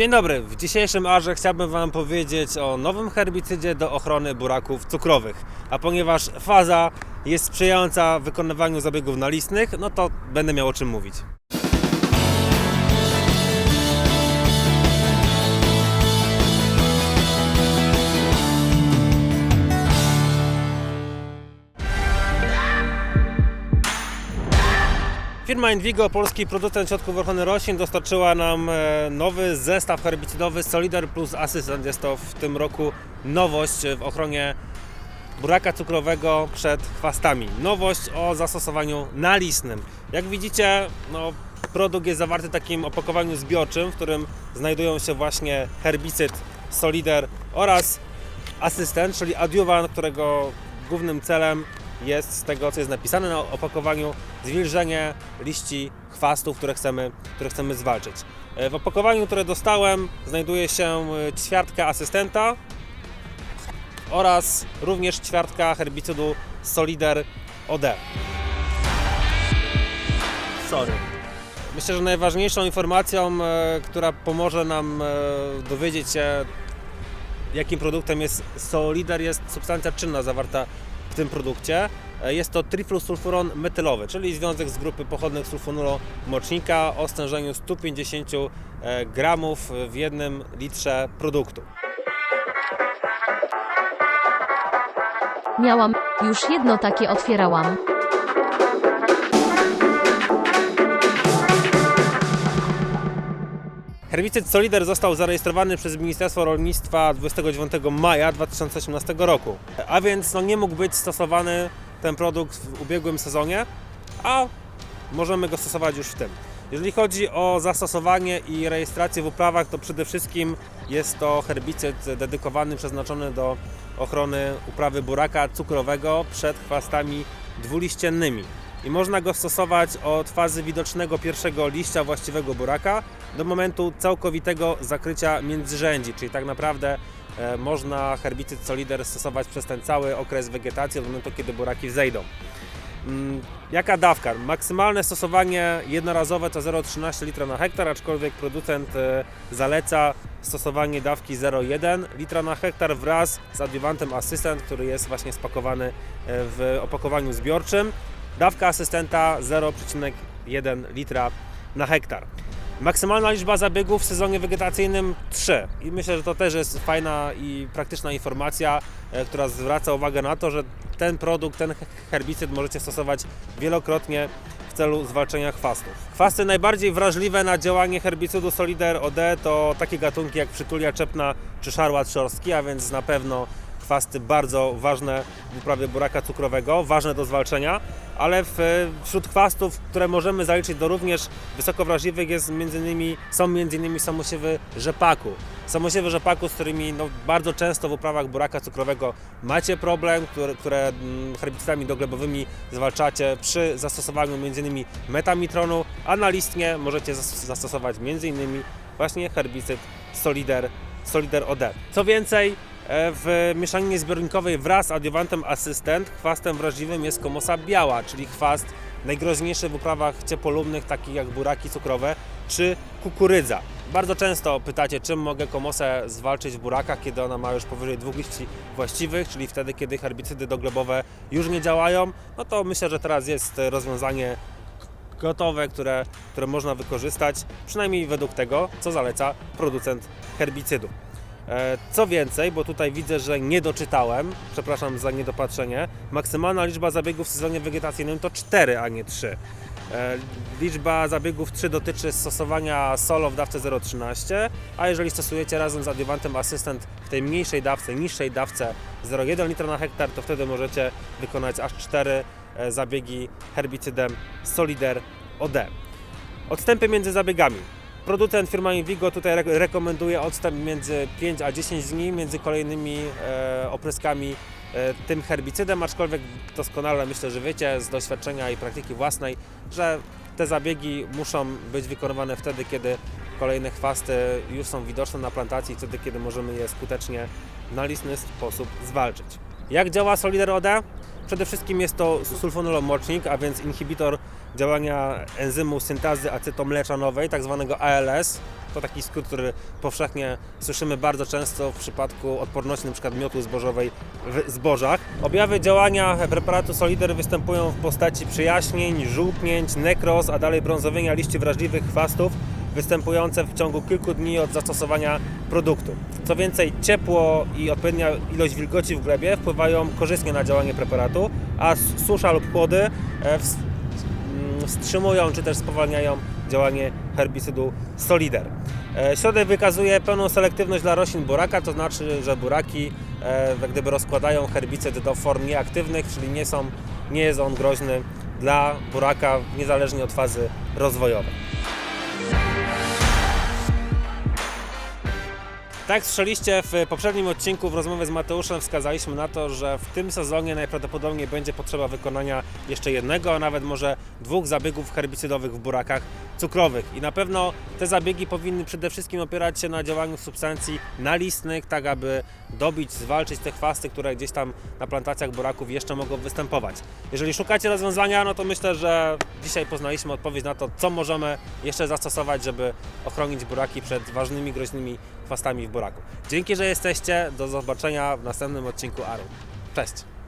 Dzień dobry, w dzisiejszym arze chciałbym Wam powiedzieć o nowym herbicydzie do ochrony buraków cukrowych. A ponieważ faza jest sprzyjająca wykonywaniu zabiegów nalistnych, no to będę miał o czym mówić. Firma Envigo, polski producent środków ochrony roślin, dostarczyła nam e, nowy zestaw herbicydowy Solider Plus Assistant. Jest to w tym roku nowość w ochronie buraka cukrowego przed chwastami. Nowość o zastosowaniu nalistnym. Jak widzicie, no, produkt jest zawarty w takim opakowaniu zbiorczym, w którym znajdują się właśnie herbicyd Solider oraz asystent, czyli adiuwan, którego głównym celem jest z tego, co jest napisane na opakowaniu, zwilżenie liści chwastów, które chcemy, które chcemy zwalczyć. E, W opakowaniu, które dostałem, znajduje się e, ćwiartka asystenta oraz również ćwiartka herbicydu Solider OD. Sorry. Myślę, że najważniejszą informacją, e, która pomoże nam dowiedzieć się, jakim produktem jest Solider, jest substancja czynna zawarta w tym produkcie. E, Jest to triflusulfuron metylowy, czyli związek z grupy pochodnych sulfonulomocznika o stężeniu 150 e, gramów w jednym litrze produktu. Miałam, już jedno takie otwierałam. Herbicyd Solider został zarejestrowany przez Ministerstwo Rolnictwa 29 maja 2018 roku, a więc no, nie mógł być stosowany ten produkt w ubiegłym sezonie, a możemy go stosować już w tym. Jeżeli chodzi o zastosowanie i rejestrację w uprawach, to przede wszystkim jest to herbicyd dedykowany, przeznaczony do ochrony uprawy buraka cukrowego przed chwastami dwuliściennymi. I można go stosować od fazy widocznego pierwszego liścia właściwego buraka do momentu całkowitego zakrycia międzyrzędzi, czyli tak naprawdę e, można herbicyd Solider stosować przez ten cały okres wegetacji od momentu, kiedy buraki wzejdą. Mm, Jaka dawka? Maksymalne stosowanie jednorazowe to 0,13 litra na hektar, aczkolwiek producent e, zaleca stosowanie dawki 0,1 litra na hektar wraz z adiuwantem asystent, który jest właśnie spakowany e, w opakowaniu zbiorczym. Dawka asystenta 0,1 litra na hektar. Maksymalna liczba zabiegów w sezonie wegetacyjnym 3. I myślę, że to też jest fajna i praktyczna informacja, e, która zwraca uwagę na to, że ten produkt, ten herbicyd możecie stosować wielokrotnie w celu zwalczenia chwastów. Chwasty najbardziej wrażliwe na działanie herbicydu Solider OD to takie gatunki jak przytulia czepna czy szarłat szorstki, a więc na pewno chwasty bardzo ważne w uprawie buraka cukrowego, ważne do zwalczenia, ale w, wśród chwastów, które możemy zaliczyć do również wysoko wrażliwych jest między innymi, są innymi samosiewy rzepaku. Samosiewy rzepaku, z którymi no, bardzo często w uprawach buraka cukrowego macie problem, które, które mm, herbicydami doglebowymi zwalczacie przy zastosowaniu innymi metamitronu, a na listnie możecie zas- zastosować innymi właśnie herbicyd Solider, Solider OD. Co więcej, w mieszaninie zbiornikowej wraz z adiuwantem asystent chwastem wrażliwym jest komosa biała, czyli chwast najgroźniejszy w uprawach ciepłolubnych, takich jak buraki cukrowe czy kukurydza. Bardzo często pytacie, czym mogę komosę zwalczyć w burakach, kiedy ona ma już powyżej dwóch liści właściwych, czyli wtedy, kiedy herbicydy doglebowe już nie działają. No to myślę, że teraz jest e, rozwiązanie gotowe, które, które można wykorzystać, przynajmniej według tego, co zaleca producent herbicydu. E, Co więcej, bo tutaj widzę, że nie doczytałem, przepraszam za niedopatrzenie, maksymalna liczba zabiegów w sezonie wegetacyjnym to 4, a nie 3. E, Liczba zabiegów 3 dotyczy stosowania solo w dawce 0,13, a jeżeli stosujecie razem z adiuwantem asystent w tej mniejszej dawce, niższej dawce 0,1 litra na hektar, to wtedy możecie wykonać aż 4 e, zabiegi herbicydem Solider OD. Odstępy między zabiegami. Producent firma Invigo tutaj re- rekomenduje odstęp między 5 a 10 dni między kolejnymi e, opryskami e, tym herbicydem, aczkolwiek doskonale myślę, że wiecie z doświadczenia i praktyki własnej, że te zabiegi muszą być wykonywane wtedy, kiedy kolejne chwasty już są widoczne na plantacji, wtedy, kiedy możemy je skutecznie na listny sposób zwalczyć. Jak działa Solider OD? Przede wszystkim jest to sulfonulomocznik, a więc inhibitor działania enzymu syntazy acetomleczanowej, tak zwanego ALS. To taki skrót, który powszechnie słyszymy bardzo często w przypadku odporności np. miotu zbożowej w zbożach. Objawy działania preparatu Solider występują w postaci przyjaśnień, żółknięć, nekroz, a dalej brązowienia liści wrażliwych chwastów występujące w ciągu kilku dni od zastosowania produktu. Co więcej, ciepło i odpowiednia ilość wilgoci w glebie wpływają korzystnie na działanie preparatu, a susza lub chłody e, mm, wstrzymują czy też spowalniają działanie herbicydu Solider. E, Środek wykazuje pełną selektywność dla roślin buraka, to znaczy, że buraki e, jak gdyby rozkładają herbicyd do form nieaktywnych, czyli nie, są, nie jest on groźny dla buraka niezależnie od fazy rozwojowej. Tak słyszeliście w poprzednim odcinku w rozmowie z Mateuszem wskazaliśmy na to, że w tym sezonie najprawdopodobniej będzie potrzeba wykonania jeszcze jednego, a nawet może dwóch zabiegów herbicydowych w burakach cukrowych. I na pewno te zabiegi powinny przede wszystkim opierać się na działaniu substancji nalistnych, tak aby dobić, zwalczyć te chwasty, które gdzieś tam na plantacjach buraków jeszcze mogą występować. Jeżeli szukacie rozwiązania, no to myślę, że dzisiaj poznaliśmy odpowiedź na to, co możemy jeszcze zastosować, żeby ochronić buraki przed ważnymi, groźnymi chwastami w buraku. Dzięki, że jesteście. Do zobaczenia w następnym odcinku ARU. Cześć!